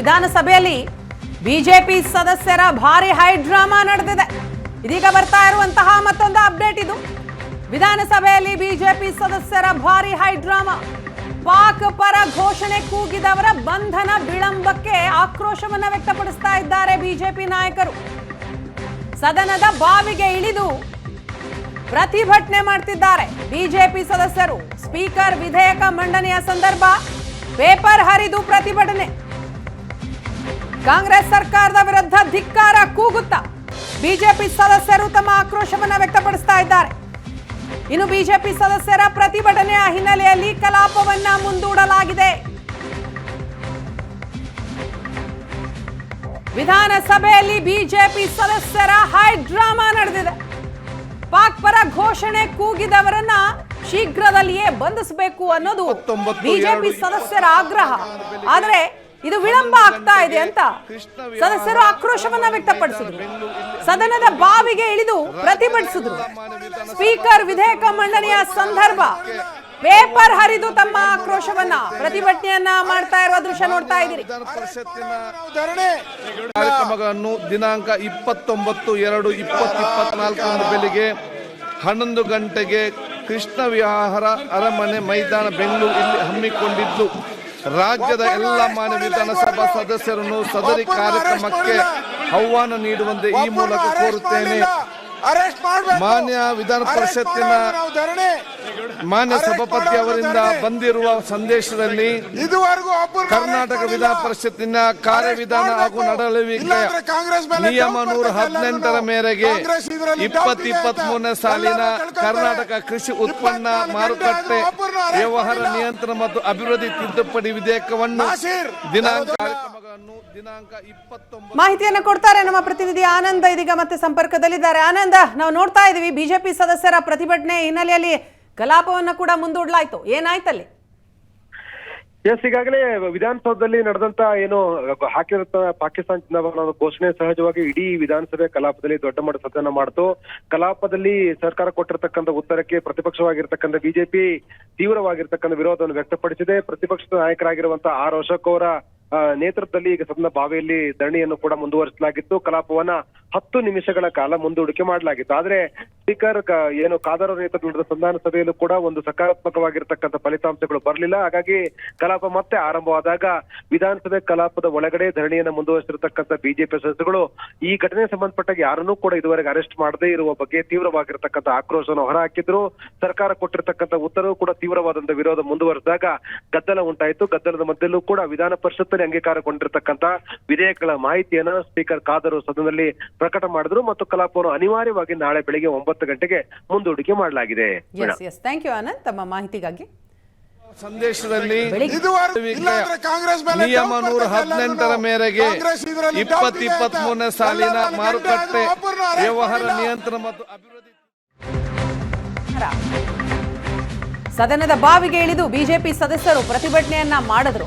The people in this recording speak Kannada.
ವಿಧಾನಸಭೆಯಲ್ಲಿ ಬಿಜೆಪಿ ಸದಸ್ಯರ ಭಾರಿ ಹೈ ಡ್ರಾಮಾ ನಡೆದಿದೆ. ಇದೀಗ ಬರ್ತಾ ಇರುವಂತಹ ಮತ್ತೊಂದು ಅಪ್ಡೇಟ್ ಇದು. ವಿಧಾನಸಭೆಯಲ್ಲಿ ಬಿಜೆಪಿ ಸದಸ್ಯರ ಭಾರಿ ಹೈ ಡ್ರಾಮಾ. ಪಾಕ್ ಪರ ಘೋಷಣೆ ಕೂಗಿದವರ ಬಂಧನ ವಿಳಂಬಕ್ಕೆ ಆಕ್ರೋಶವನ್ನು ವ್ಯಕ್ತಪಡಿಸ್ತಾ ಇದ್ದಾರೆ ಬಿಜೆಪಿ ನಾಯಕರು. ಸದನದ ಬಾವಿಗೆ ಇಳಿದು ಪ್ರತಿಭಟನೆ ಮಾಡ್ತಿದ್ದಾರೆ ಬಿಜೆಪಿ ಸದಸ್ಯರು. ಸ್ಪೀಕರ್ ವಿಧೇಯಕ ಮಂಡನೆಯ ಸಂದರ್ಭ ಪೇಪರ್ ಹರಿದು ಪ್ರತಿಭಟನೆ. ಕಾಂಗ್ರೆಸ್ ಸರ್ಕಾರದ ವಿರುದ್ಧ ಧಿಕ್ಕಾರ ಕೂಗುತ್ತಾ ಬಿಜೆಪಿ ಸದಸ್ಯರು ತಮ್ಮ ಆಕ್ರೋಶವನ್ನು ವ್ಯಕ್ತಪಡಿಸ್ತಾ ಇದ್ದಾರೆ. ಇನ್ನು ಬಿಜೆಪಿ ಸದಸ್ಯರ ಪ್ರತಿಭಟನೆಯ ಹಿನ್ನೆಲೆಯಲ್ಲಿ ಕಲಾಪವನ್ನ ಮುಂದೂಡಲಾಗಿದೆ. ವಿಧಾನಸಭೆಯಲ್ಲಿ ಬಿಜೆಪಿ ಸದಸ್ಯರ ಹೈ ಡ್ರಾಮಾ ನಡೆದಿದೆ. ಪಾಕ್ ಪರ ಘೋಷಣೆ ಕೂಗಿದವರನ್ನ ಶೀಘ್ರದಲ್ಲಿಯೇ ಬಂಧಿಸಬೇಕು ಅನ್ನೋದು ಬಿಜೆಪಿ ಸದಸ್ಯರ ಆಗ್ರಹ. ಆದ್ರೆ ಇದು ವಿಳಂಬ ಆಗ್ತಾ ಇದೆ ಅಂತ ಸದಸ್ಯರು ಆಕ್ರೋಶವನ್ನ ವ್ಯಕ್ತಪಡಿಸಿದ್ರು. ಸದನದ ಬಾವಿಗೆ ಇಳಿದು ಪ್ರತಿಭಟಿಸಿದ್ರು. ಸ್ಪೀಕರ್ ವಿಧೇಯಕ ಮಂಡನೆಯ ಸಂದರ್ಭ. ಪೇಪರ್ ಹರಿದು ತಮ್ಮ ಆಕ್ರೋಶವನ್ನ, ಪ್ರತಿಭಟನೆಯನ್ನ ಮಾಡ್ತಾ ಇರುವ ದೃಶ್ಯ ನೋಡ್ತಾ ಇದ್ದೀರಿ. ಕಾರ್ಯಕ್ರಮಗಳನ್ನು ದಿನಾಂಕ ಇಪ್ಪತ್ತೊಂಬತ್ತು ಎರಡು ಇಪ್ಪತ್ತು ಇಪ್ಪತ್ನಾಲ್ಕರಂದು ಬೆಳಿಗ್ಗೆ ಹನ್ನೊಂದು ಗಂಟೆಗೆ ಕೃಷ್ಣ ವಿಹಾರ ಅರಮನೆ ಮೈದಾನ ಬೆಂಗಳೂರು ಇಲ್ಲಿ ಹಮ್ಮಿಕೊಂಡಿದ್ದು. ರಾಜ್ಯದ ಎಲ್ಲ ಮಾನ್ಯ ವಿಧಾನಸಭಾ ಸದಸ್ಯರನ್ನು ಸದರಿ ಕಾರ್ಯಕ್ರಮಕ್ಕೆ ಆಹ್ವಾನ ನೀಡುವಂತೆ ಈ ಮೂಲಕ ಕೋರುತ್ತೇನೆ. ಮಾನ್ಯ ವಿಧಾನ ಪರಿಷತ್ತಿನ ಮಾನ್ಯ ಸಭಾಪತಿ ಅವರಿಂದ ಬಂದಿರುವ ಸಂದೇಶದಲ್ಲಿ ಇದುವರೆಗೂ ಕರ್ನಾಟಕ ವಿಧಾನ ಪರಿಷತ್ತಿನ ಕಾರ್ಯವಿಧಾನ ಹಾಗೂ ನಡವಳಿಕೆಯ ನಿಯಮ ನೂರ ಹದಿನೆಂಟರ ಮೇರೆಗೆ ಇಪ್ಪತ್ ಇಪ್ಪತ್ತ್ ಮೂರನೇ ಸಾಲಿನ ಕರ್ನಾಟಕ ಕೃಷಿ ಉತ್ಪನ್ನ ಮಾರುಕಟ್ಟೆ ವ್ಯವಹಾರ ನಿಯಂತ್ರಣ ಮತ್ತು ಅಭಿವೃದ್ಧಿ ತಿದ್ದುಪಡಿ ವಿಧೇಯಕವನ್ನು ದಿನಾಂಕ ಕಾರ್ಯಕ್ರಮಗಳನ್ನು ದಿನಾಂಕ ಇಪ್ಪತ್ತೊಂಬತ್ತು ಮಾಹಿತಿಯನ್ನು ಕೊಡ್ತಾರೆ ನಮ್ಮ ಪ್ರತಿನಿಧಿ ಆನಂದ್ ಇದೀಗ ಮತ್ತೆ ಸಂಪರ್ಕದಲ್ಲಿದ್ದಾರೆ. ಆನಂದ ನಾವು ನೋಡ್ತಾ ಇದೀವಿ ಬಿಜೆಪಿ ಸದಸ್ಯರ ಪ್ರತಿಭಟನೆ ಹಿನ್ನೆಲೆಯಲ್ಲಿ ಕಲಾಪವನ್ನ ಕೂಡ ಮುಂದೂಡಲಾಯ್ತು. ಏನಾಯ್ತಲ್ಲಿ? ಎಸ್ ಈಗಾಗಲೇ ವಿಧಾನಸೌಧದಲ್ಲಿ ನಡೆದಂತ ಏನು ಹಾಕಿರುತ್ತ ಪಾಕಿಸ್ತಾನ ಚುನಾವಣಾ ಘೋಷಣೆ ಸಹಜವಾಗಿ ಇಡೀ ವಿಧಾನಸಭೆ ಕಲಾಪದಲ್ಲಿ ದೊಡ್ಡ ಮಟ್ಟ ಸದನ ಮಾಡ್ತು. ಕಲಾಪದಲ್ಲಿ ಸರ್ಕಾರ ಕೊಟ್ಟಿರತಕ್ಕಂಥ ಉತ್ತರಕ್ಕೆ ಪ್ರತಿಪಕ್ಷವಾಗಿರ್ತಕ್ಕಂಥ ಬಿಜೆಪಿ ತೀವ್ರವಾಗಿರ್ತಕ್ಕಂಥ ವಿರೋಧವನ್ನು ವ್ಯಕ್ತಪಡಿಸಿದೆ. ಪ್ರತಿಪಕ್ಷದ ನಾಯಕರಾಗಿರುವಂತಹ ಆರ್ ಅಶೋಕ್ ಅವರ ನೇತೃತ್ವದಲ್ಲಿ ಈಗ ಸದನ ಬಾವಿಯಲ್ಲಿ ಧರಣಿಯನ್ನು ಕೂಡ ಮುಂದುವರಿಸಲಾಗಿತ್ತು. ಕಲಾಪವನ್ನ ಹತ್ತು ನಿಮಿಷಗಳ ಕಾಲ ಮುಂದೂಡಿಕೆ ಮಾಡಲಾಗಿತ್ತು. ಆದ್ರೆ ಸ್ಪೀಕರ್ ಏನು ಕಾದರ ನೇತೃತ್ವ ನಡೆದ ಸಂಧಾನ ಸಭೆಯಲ್ಲೂ ಕೂಡ ಒಂದು ಸಕಾರಾತ್ಮಕವಾಗಿರ್ತಕ್ಕಂಥ ಫಲಿತಾಂಶಗಳು ಬರಲಿಲ್ಲ. ಹಾಗಾಗಿ ಕಲಾಪ ಮತ್ತೆ ಆರಂಭವಾದಾಗ ವಿಧಾನಸಭೆ ಕಲಾಪದ ಒಳಗಡೆ ಧರಣಿಯನ್ನು ಮುಂದುವರಿಸಿರ್ತಕ್ಕಂಥ ಬಿಜೆಪಿ ಸದಸ್ಯಗಳು ಈ ಘಟನೆ ಸಂಬಂಧಪಟ್ಟ ಯಾರನ್ನೂ ಕೂಡ ಇದುವರೆಗೆ ಅರೆಸ್ಟ್ ಮಾಡದೇ ಇರುವ ಬಗ್ಗೆ ತೀವ್ರವಾಗಿರ್ತಕ್ಕಂಥ ಆಕ್ರೋಶವನ್ನು ಹೊರಹಾಕಿದ್ರು. ಸರ್ಕಾರ ಕೊಟ್ಟಿರ್ತಕ್ಕಂಥ ಉತ್ತರವು ಕೂಡ ತೀವ್ರವಾದಂತಹ ವಿರೋಧ ಮುಂದುವರೆಸಿದಾಗ ಗದ್ದಲ ಉಂಟಾಯಿತು. ಗದ್ದಲದ ಮಧ್ಯಲ್ಲೂ ಕೂಡ ವಿಧಾನ ಪರಿಷತ್ತಲ್ಲಿ ಅಂಗೀಕಾರಗೊಂಡಿರ್ತಕ್ಕಂಥ ವಿಧೇಯಕಗಳ ಮಾಹಿತಿಯನ್ನ ಸ್ಪೀಕರ್ ಕಾದರು ಸದನದಲ್ಲಿ ಪ್ರಕಟ ಮಾಡಿದ್ರು ಮತ್ತು ಕಲಾಪವನ್ನು ಅನಿವಾರ್ಯವಾಗಿ ನಾಳೆ ಬೆಳಿಗ್ಗೆ ಒಂಬತ್ತು ಗಂಟೆಗೆ ಮುಂದೂಡಿಕೆ ಮಾಡಲಾಗಿದೆ. Yes yes thank you Anand ತಮ್ಮ ಮಾಹಿತಿಗಾಗಿ. ಸಂದೇಶದಲ್ಲಿ ಕಾಂಗ್ರೆಸ್ ಮೇಲೆ ನಿಯಮ ನೂರ ಹದಿನೆಂಟರ ಮೇರೆಗೆ ಇಪ್ಪತ್ತ ಇಪ್ಪತ್ ಇಪ್ಪತ್ತ್ ಮೂರನೇ ಸಾಲಿನ ಮಾರುಕಟ್ಟೆ ವ್ಯವಹಾರ ನಿಯಂತ್ರಣ ಮತ್ತು ಅಭಿವೃದ್ಧಿ ಸದನದ ಬಾವಿಗೆ ಇಳಿದು ಬಿಜೆಪಿ ಸದಸ್ಯರು ಪ್ರತಿಭಟನೆಯನ್ನ ಮಾಡಿದ್ರು.